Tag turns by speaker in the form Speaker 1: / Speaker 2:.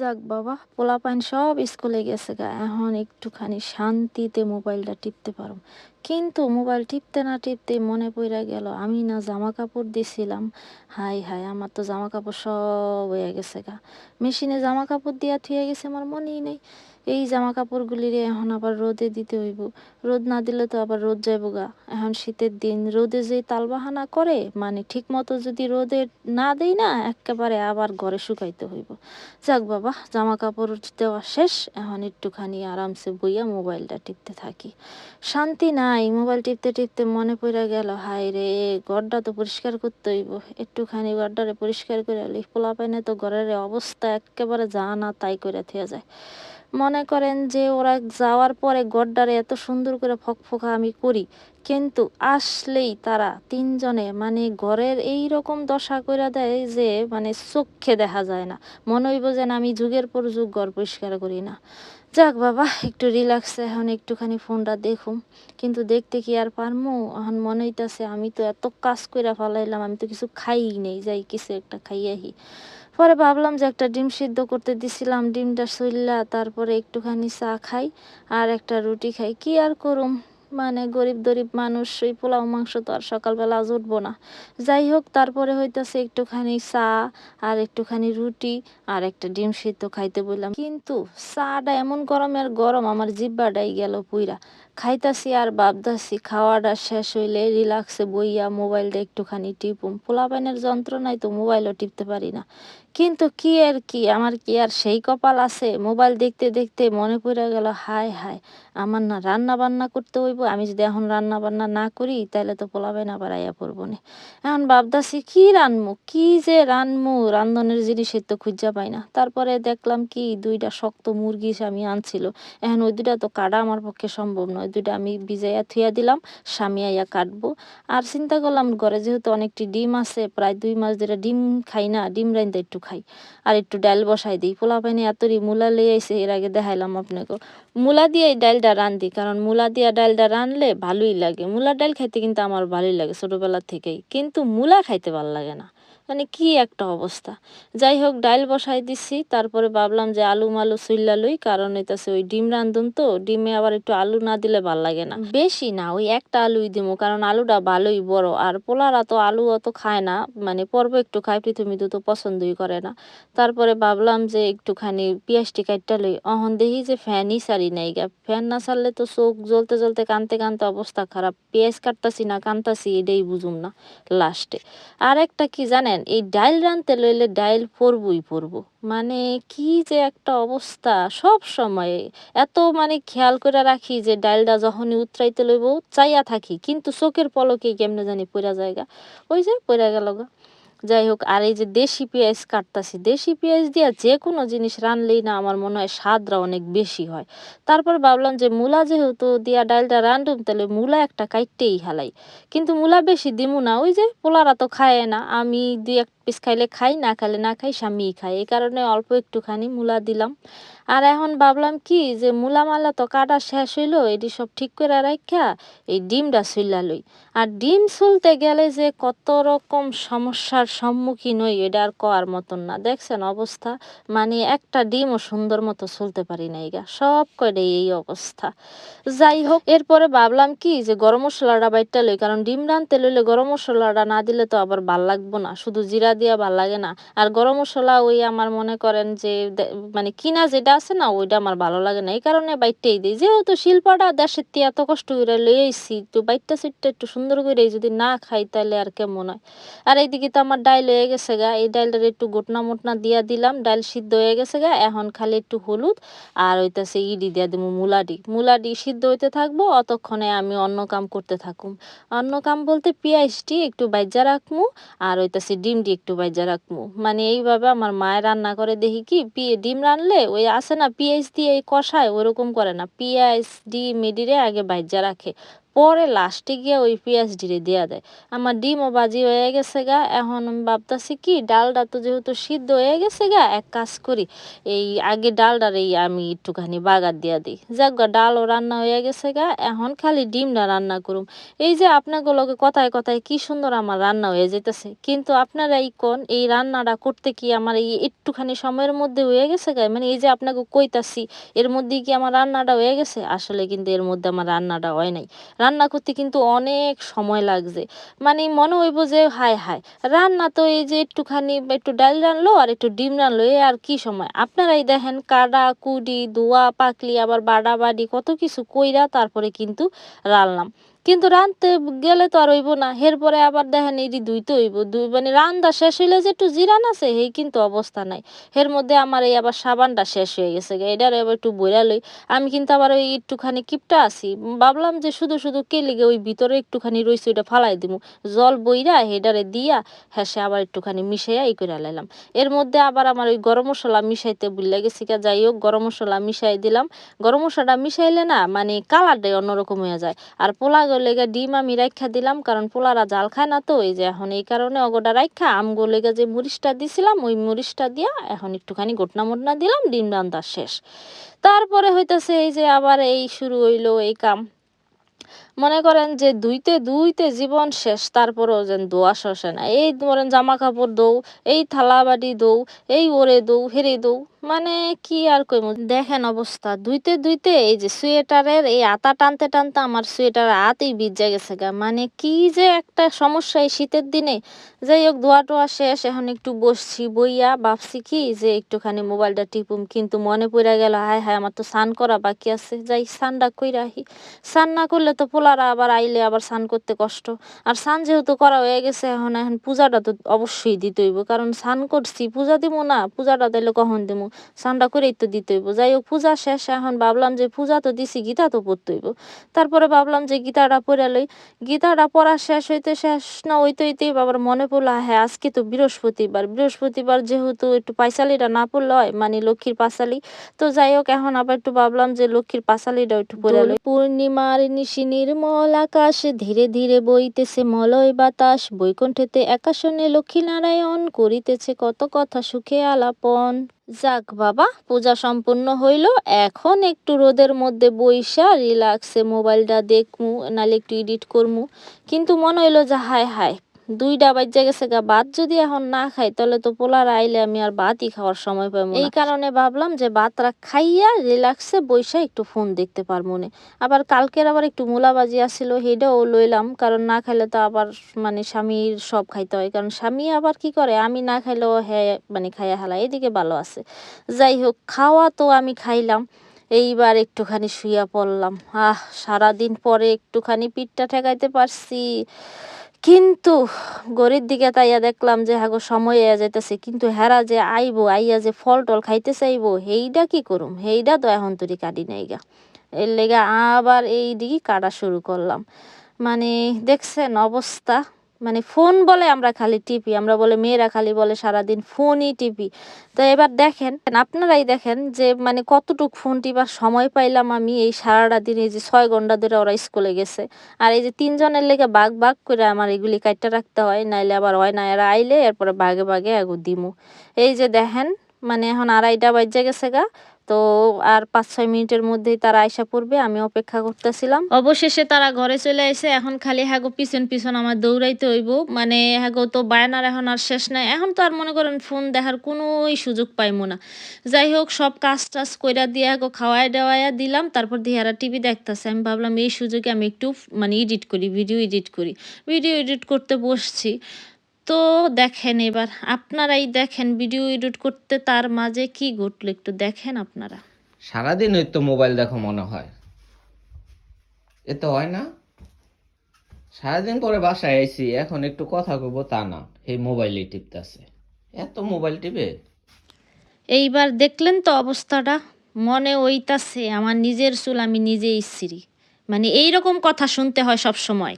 Speaker 1: যাক বাবা পোলা পোলাপাইন সব স্কুলে গেছে গা, এখন একটুখানি শান্তিতে মোবাইলটা টিপতে পারো। কিন্তু মোবাইল টিপতে না টিপতে মনে পড়ে গেল, আমি না জামা কাপড় দিছিলাম। হাই হাই আমার তো জামা কাপড় সব হয়ে গেছে গা। মেশিনে জামা কাপড় দিয়া থুয়ে গেছে, আমার মনেই নেই। এই জামা কাপড়গুলিরে এখন আবার রোদে দিতে হইব। রোদ না দিলে তো আবার রোদ যাইব গা। এখন শীতের দিন, রোদে যে তালবাহানা করে মানে ঠিক মতো যদি রোদে না দেই না, একেবারে আবার ঘরে শুকাইতে হইব। যাক বাবা জামা কাপড় দেওয়া শেষ, এখন একটুখানি আরামসে বইয়া মোবাইলটা টিপতে থাকি। শান্তি নাই, মোবাইল টিপতে টিপতে মনে পড়ে গেল হাই রে, ঘরটা তো পরিষ্কার করতে হইব। একটুখানি ঘরটারে পরিষ্কার করে আলি পোলা পাইনে তো ঘরের অবস্থা একেবারে যা না তাই করে থেয়া যায়। মনে করেন যে ওরা যাওয়ার পরে গড্ডারে এত সুন্দর করে ফকফকা আমি করি। কিন্তু আসলেই তারা তিনজনে মানে ঘরের এই রকম দশা করে দেয় যে মানে চোখে দেখা যায় না। মনে হইব যেন আমি যুগের পর যুগ ঘর পরিষ্কার করি না। যাক বাবা, একটু রিল্যাক্স এখন একটুখানি ফোনটা দেখুম। কিন্তু দেখতে কি আর পারমু? এখন মনে হইতেছে আমি তো এত কাজ কইরা ফেলাইলাম, আমি তো কিছু খাই নেই, যাই কিছু একটা খাইয়াহি। পরে ভাবলাম যে একটা ডিম সিদ্ধ করতে দিছিলাম, ডিমটা সইল্লা তারপরে একটুখানি চা খাই আর একটা রুটি খাই, কি আর করুম? মানে গরিব দরিব মানুষ ওই পোলাও মাংস তো আর সকালবেলা আজ উঠবো না। যাই হোক, তারপরে হইতেছে একটুখানি চা আর একটুখানি রুটি আর একটা ডিম সিদ্ধ খাইতে বললাম। কিন্তু চাটা এমন গরমের গরম, আমার জিব্বাটাই গেল পুইরা। খাইতাছি আর ভাবতাছি খাওয়াটা শেষ হইলে রিল্যাক্সে বইয়া মোবাইলটা একটুখানি টিপুম। পোলাপাইনের যন্ত্রণায় তো মোবাইলও টিপতে পারি না। কিন্তু কি আর কি? আমার কি আর সেই কপাল আছে? মোবাইল দেখতে দেখতে মনে পড়ে গেল, হায় হায়, আমার না রান্না বান্না করতে হইব। আমি যদি এখন রান্না বান্না না করি তাহলে তো পোলাবে না বাড়াইয়া পড়ব না। এখন ভাবতাছি, কি রানমু? কি যে রানমু? রান্ধনের জিনিসের তো খুঁজা পাই না। তারপরে দেখলাম কি, দুইটা শক্ত মুরগি আমি আনছিল। এখন ওই দুইটা তো কাটা আমার পক্ষে সম্ভব নয়। দুইটা আমি ভিজাইয়া থুইয়া দিলাম, স্বামী আইয়া কাটবো। আর চিন্তা করলাম ঘরে যেহেতু অনেকটি ডিম আছে, প্রায় দুই মাস ধরে ডিম খাই না, ডিম রাইন্দা একটু খাই। আর একটু ডাল বসাই দিই। পোলা পাইনি এতরি মূলা লই আইছে, এর আগে দেখাইলাম আপনাকে। মূলা দিয়ে এই ডালটা রান্ধি, কারণ মূলা দিয়া ডালটা রানলে ভালোই লাগে। মূলার ডাল খাইতে কিন্তু আমার ভালোই লাগে ছোটোবেলা থেকেই। কিন্তু মূলা খাইতে ভালো লাগে না। মানে কি একটা অবস্থা? যাই হোক, ডাইল বসাই দিছি, তারপরে ভাবলাম যে আলু মালু সুইল্লা লই, কারণ এটাছে ওই ডিম রান্ধুম তো, ডিমে আবার একটু আলু না দিলে ভালো লাগে না। বেশি না, ওই একটা আলুই দিমু, কারণ আলুটা ভালোই বড়, আর পোলারা তো আলু অত খায় না মানে পর্ব একটু খায় পৃথিবী তো পছন্দই করে না। তারপরে ভাবলাম যে একটুখানি পেঁয়াজটি কাটটা লই, অহন দেখি যে ফ্যানই সারি নাই গা, ফ্যান না সারলে তো চোখ জ্বলতে জ্বলতে কানতে কানতে অবস্থা খারাপ, পেঁয়াজ কাটতাছি না, কানতাছি, এটাই বুঝুম না, লাস্টে। আর একটা কি জানেন এই ডাইল রানতে লইলে ডাইল পরবই পরব। মানে কি যে একটা অবস্থা, সব সময়। এত মানে খেয়াল করে রাখি যে ডাইলটা যখনই উতরাইতে লইব, চাইয়া থাকি, কিন্তু চোখের পলকে কেমনে জানি পড়া জায়গা ওই যে পড়া গেল গা। যাই হোক, আর এই যে দেশি পেঁয়াজ কাটতাছি, দেশি পেঁয়াজ দিয়া যে কোনো জিনিস রানলেই না আমার মনে হয় স্বাদরা অনেক বেশি হয়। তারপর ভাবলাম যে মূলা যেহেতু দিয়া ডালটা রান্ধুম তাহলে মূলা একটা কাইটতেই হালাই। কিন্তু মূলা বেশি দিমু না, ওই যে পোলারা তো খায় না, আমি দুই এক পিস খাইলে খাই, না খাইলে না খাই, স্বামীই খাই এই কারণে অল্প একটুখানি মূলা দিলাম। আর এখন ভাবলাম কি যে মূলা মালা তো কাটা শেষ হইল, এটি সব ঠিক করে রাখা এই ডিমটা সুইলা লই। আর ডিম সুলতে গেলে যে কত রকম সমস্যার সম্মুখীন হই, এটা আর কওয়ার মতন না। দেখছেন অবস্থা? মানে একটা ডিমও সুন্দর মতো চলতে পারি না গা। সব কয়টাই এই অবস্থা। যাই হোক, এরপরে ভাবলাম কি যে গরম মশলাটা বাইটটা লই, কারণ ডিম রানতে লইলে গরম মশলাটা না দিলে তো আবার ভালো লাগবো না। শুধু জিরা দিয়া ভালো লাগে না। আর গরম মশলা ওই আমার মনে করেন যে মানে কিনা যেটা আছে না, ওইটা আমার ভালো লাগে না। এই কারণে বাইটটাই দিই। যেহেতু শিল্পটা দেশের তে এত কষ্ট করে লইয়েছি তো বাইটটা সিটটা একটু সুন্দর করে যদি না খাই তাহলে আর কেমন হয়? আর এইদিকে তো আমার ডাইল হয়ে গেছে গা। এই ডাইলটার একটু গোটনা মোটনা দিয়া দিলাম। ডাইল সিদ্ধ হয়ে গেছে গা। এখন খালি একটু হলুদ আর ওইটাছে ইডি দিয়া দেবো মুলাডি। মুলাডি সিদ্ধ হইতে থাকব, অতক্ষণে আমি অন্য কাম করতে থাকুম। অন্য কাম বলতে পেঁয়াজটি একটু বাইজা রাখমু আর ওইটাছে ডিমটি একটু বাইজা রাখব মানে এইভাবে আমার মায়ের রান্না করে দেখি কি ডিম রানলে ওই আসে না, পিঁয়াজ দিয়ে এই কষায়, ওরকম করে না। পিঁয়াজ, ডিম এডিরে আগে বাইজা রাখে। পরে লাস্টে গিয়ে ওই পেঁয়াজ ডিরে দেয়া দেয়। আমার ডিমও বাজি হয়ে গেছে গা। এখন আমি ভাবতাছি কি ডালটা তো যেহেতু সিদ্ধ হয়ে গেছে গা, এক কাজ করি, এই আগে ডালটার এই আমি একটুখানি বাগার দিয়া দিই। যাক গা, ডালও রান্না হয়ে গেছে গা, এখন খালি ডিমটা রান্না করুম। এই যে আপনাগুলোকে কথায় কথায় কি সুন্দর আমার রান্না হয়ে যেতেছে কিন্তু আপনারা এই কোন, এই রান্নাটা করতে কি আমার এই একটুখানি সময়ের মধ্যে হয়ে গেছে গা? মানে এই যে আপনাকে কইতাছি, এর মধ্যে কি আমার রান্নাটা হয়ে গেছে? আসলে কিন্তু এর মধ্যে আমার রান্নাটা হয় নাই। রান্না করতে কিন্তু অনেক সময় লাগছে। মানে মনে হইব যে, হায় হায়, রান্না তো এই যে একটুখানি একটু ডাল রানলো আর একটু ডিম রানলো এ আর কি সময়? আপনারাই দেখেন কাডা, কুডি, দোয়া, পাকলি, আবার বাড়াবাড়ি কত কিছু কইরা তারপরে কিন্তু রানলাম কিন্তু রানতে গেলে তো আর হইব না। এরপরে আবার দেখেন এটি দুইতে হইব। দুই মানে রান্দা শেষ হইলে যে একটু জিরান আছে, সেই কিন্তু অবস্থা নাই। এর মধ্যে আমার এই আবার সাবানটা শেষ হয়ে গেছে এটার আবার একটু বইরা লই। আমি কিন্তু আবার ওই একটুখানি কিপটা আছি। ভাবলাম যে শুধু শুধু কে লিগে ওই ভিতরে একটুখানি রইছে, ওইটা ফালাই দিব জল বইরা হেডারে দিয়া হেসে আবার একটুখানি মিশাইয়া এই করে লাইলাম। এর মধ্যে আবার আমার ওই গরম মশলা মিশাইতে ভুলে গেছি কা যাই হোক, গরম মশলা মিশাই দিলাম। গরম মশলাটা মিশাইলে না মানে কালারটাই অন্যরকম হয়ে যায়। আর পোলা লেগে ডিম আমি রাইখা দিলাম, কারণ পোলারা জাল খায় না তো, এই যে এখন এই কারণে অগোটা রাইখা আমগো লেগে যে মরিচটা দিছিলাম, ওই মরিচটা দিয়া এখন একটুখানি ঘটনা মোটনা দিলাম, ডিম রান্দার শেষ। তারপরে হইতেছে এই যে আবার এই শুরু হইল এই কাম। মনে করেন যে দুইতে দুইতে জীবন শেষ, তারপরেও যেন দোয়া শসে না। এই ধরেন জামা কাপড় দৌ এই থালা বাটি দৌ এই ওরে দৌ হেরে দৌ মানে কি আর কইম? দেখেন অবস্থা, দুইতে দুইতে এই যে সোয়েটারের এই আতা টানতে টানতে আমার সোয়েটার আতেই ভিজা গেছে গা। মানে কি যে একটা সমস্যা এই শীতের দিনে। যাই হোক, ধোয়া টোয়া শেষ, এখন একটু বসছি, বইয়া ভাবছি কি যে একটুখানি মোবাইলটা টিপুম, কিন্তু মনে পড়ে গেল, হায় হায়, আমার তো স্নান করা বাকি আছে। যাই, স্নানটা কইরা আহি। স্নান না করলে তো পোলারা আবার আইলে আবার স্নান করতে কষ্ট। আর স্নান যেহেতু করা হয়ে গেছে এখন এখন পূজাটা তো অবশ্যই দিতে হইব। কারণ স্নান করছি পূজা দিব না পূজাটা তাইলে কখন দিব স্নানটা করেই তো দিতে হইব। যাই হোক পূজা শেষ এখন ভাবলাম যে পূজা তো দিছি গীতা তো পড়তে হইব। তারপরে ভাবলাম যে গীতাটা পড়ে লই। গীতাটা পড়া শেষ হইতে শেষ না হইতে হইতেই বাবার মনে পড়ল হ্যাঁ আজকে তো বৃহস্পতিবার। বৃহস্পতিবার যেহেতু একটু পাইসালিটা না পড়লে হয় মানে লক্ষ্মীর পাঁচালি। তো যাই হোক এখন আবার একটু ভাবলাম যে লক্ষ্মীর পাঁচালিটা একটু পড়ে লই। পূর্ণিমার নিশি নির্মল আকাশ, ধীরে ধীরে বইতেছে মলয় বাতাস, বৈকুণ্ঠেতে একাশনে লক্ষ্মীনারায়ণ করিতেছে কত কথা সুখে আলাপন। যাক বাবা, পূজা সম্পূর্ণ হইল, এখন একটু রোদের মধ্যে বইসা রিল্যাক্সে মোবাইলটা দেখমু, নালে একটু এডিট করমু। কিন্তু মনে হইল যে হায় হায় দুইটা বাজ্যা গেছে গা ভাত যদি এখন না খাই তাহলে তো পোলার আইলে আমি আর ভাতই খাওয়ার সময় পাবো এই কারণে ভাবলাম যে ভাতটা খাইয়া রিল্যাক্সে বইসা একটু ফোন দেখতে পারব না। আবার কালকের আবার একটু মূলাবাজি আসছিল সেটাও লইলাম কারণ না খাইলে তো আবার মানে স্বামীর সব খাইতে হয়। কারণ স্বামী আবার কি করে আমি না খাইলেও হ্যাঁ মানে খাইয়া হালা এদিকে ভালো আছে। যাই হোক খাওয়া তো আমি খাইলাম এইবার একটুখানি শুইয়া পড়লাম। আহ সারাদিন পরে একটুখানি পিঠটা ঠেকাইতে পারছি। কিন্তু গরির দিকে তাইয়া দেখলাম যে, হাগো, সময় এয়া যাইতেছে। কিন্তু হেরা যে আইবো, আইয়া যে ফল টল খাইতে চাইব হেইডা কি করুম? হেইডা তো এখন তুরি কাটি নাই গা। এর লেগে আবার এই দিকে কাটা শুরু করলাম। মানে দেখছেন অবস্থা। মানে ফোন বলে আমরা খালি টিপি, আমরা বলে মেয়েরা খালি বলে সারাদিন ফোনই টিপি। তো এবার দেখেন, আপনারাই দেখেন যে মানে কতটুক ফোন টিপার সময় পাইলাম আমি এই সারাটা দিন, এই যে ছয় ঘণ্টা ধরে ওরা স্কুলে গেছে। আর এই যে তিনজনের লেগে বাঘ বাঘ করে আমার এগুলি কাটতে রাখতে হয়, নাইলে আবার হয় না, এরা আইলে এরপরে বাঘে বাঘে এগো দিমু। এই যে দেখেন মানে এখন আড়াইটা বাজে গেছে গা, তো আর পাঁচ ছয় মিনিটের মধ্যেই তারা আয়সা পড়বে, আমি অপেক্ষা করতেছিলাম। অবশেষে তারা ঘরে চলে আসে এখন খালি হ্যাগো পিছন পিছন আমার দৌড়াইতে হইব মানে হ্যাগো তো বায়নার এখন আর শেষ নাই, এখন তো আর মনে করেন ফোন দেখার কোনোই সুযোগ পাইমো না। যাই হোক, সব কাজ টাজ কইরা দিয়ে হ্যাগো খাওয়াই দেওয়াইয়া দিলাম, তারপর দিহারা টিভি দেখতেছে, আমি ভাবলাম এই সুযোগে আমি একটু মানে এডিট করি ভিডিও এডিট করি। ভিডিও এডিট করতে বসছি। তো দেখেন এবার আপনারাই দেখেন ভিডিও এডিট করতে তার মাঝে কি ঘটলো একটু দেখেন আপনারা।
Speaker 2: সারাদিন ওই তো মোবাইল দেখো মনে হয়। এ তো হয় না। সারাদিন পরে বাসায় আইছি এখন একটু কথা কইব তা না এই মোবাইলে টিপতেছে। এত মোবাইল টিপে?
Speaker 1: এইবার দেখলেন তো অবস্থাটা? মনে ওইতাছে আমার নিজের চুল আমি নিজে ইচ্ছিরি মানে এই রকম কথা শুনতে হয় সব সময়